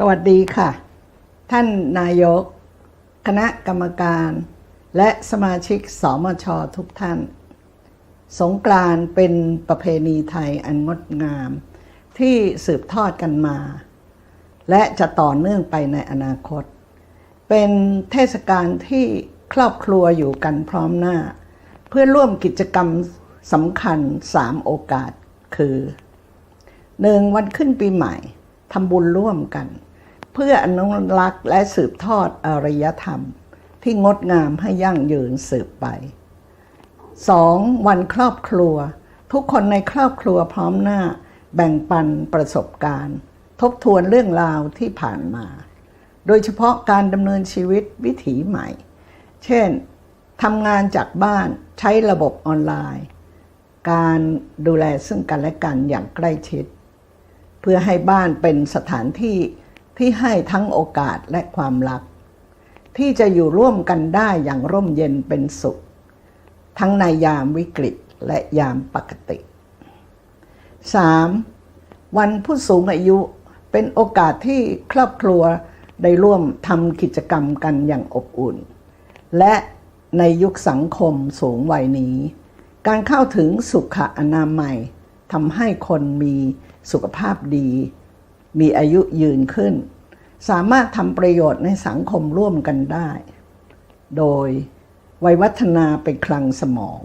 สวัสดีค่ะ ท่านนายก คณะกรรมการ และสมาชิกสมชทุกท่าน สงกรานเป็นประเพณีไทยอันงดงาม ที่สืบทอดกันมา และจะต่อเนื่องไปในอนาคต เป็นเทศกาลที่ครอบครัวอยู่กันพร้อมหน้า เพื่อร่วมกิจกรรมสำคัญ3โอกาสคือหนึ่งวันขึ้นปีใหม่ทำบุญร่วมกัน เพื่ออนุรักษ์และสืบทอดอารยธรรม ที่งดงามให้ยั่งยืนสืบไป 2. วันครอบครัว ทุกคนในครอบครัวพร้อมหน้า แบ่งปันประสบการณ์ ทบทวนเรื่องราวที่ผ่านมา โดยเฉพาะการดำเนินชีวิตวิถีใหม่ เช่นทำงานจากบ้านใช้ระบบออนไลน์ การดูแลซึ่งกันและกันอย่างใกล้ชิด เพื่อให้บ้านเป็นสถานที่ ที่ให้ทั้งโอกาสและความรัก ที่จะอยู่ร่วมกันได้อย่างร่มเย็นเป็นสุข ทั้งในยามวิกฤตและยามปกติ 3. วันผู้สูงอายุเป็นโอกาสที่ครอบครัวได้ร่วมทำกิจกรรมกันอย่างอบอุ่น และในยุคสังคมสูงวัยนี้ การเข้าถึงสุขอนามัยทำให้คนมีสุขภาพดี มีอายุยืนขึ้น สามารถทำประโยชน์ในสังคมร่วมกันได้ โดยวัยวัฒนาเป็นคลังสมอง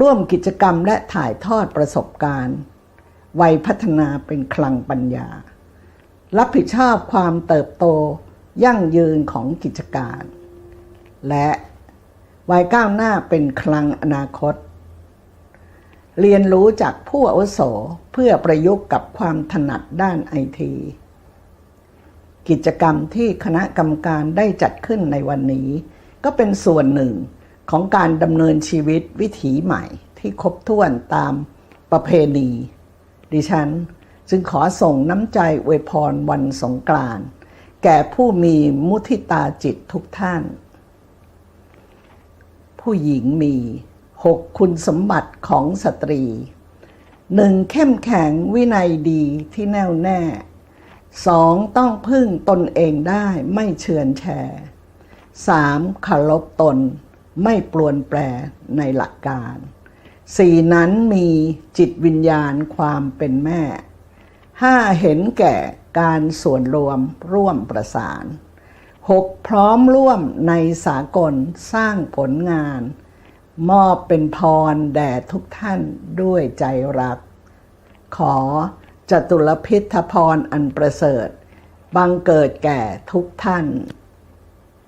ร่วมกิจกรรมและถ่ายทอดประสบการณ์วัยพัฒนาเป็นคลังปัญญา รับผิดชอบความเติบโตยั่งยืนของกิจการ และวัยก้าวหน้าเป็นคลังอนาคต เรียนรู้จากผู้อาวุโส เพื่อประยุกต์กับความถนัดด้านไอที กิจกรรมที่คณะกรรมการได้จัดขึ้นในวันนี้ ก็เป็นส่วนหนึ่งของการดำเนินชีวิตวิถีใหม่ที่ครบถ้วนตามประเพณี ดิฉันจึงขอส่งน้ำใจอวยพรวันสงกรานต์แก่ผู้มีมุทิตาจิตทุกท่าน ผู้หญิงมีหกคุณสมบัติของสตรี หนึ่งเข้มแข็งวินัยดีที่แน่วแน่สองต้องพึ่งตนเองได้ไม่เชือนแชร์สามคารพตนไม่ปลวนแปรในหลักการสี่นั้นมีจิตวิญญาณความเป็นแม่ห้าเห็นแก่การส่วนรวมร่วมประสาน 6. พร้อมร่วมในสากลสร้างผลงาน มอบเป็นพรแด่ทุกท่านด้วยใจรัก ขอจตุรพิทพรอันประเสริฐบังเกิดแก่ทุกท่าน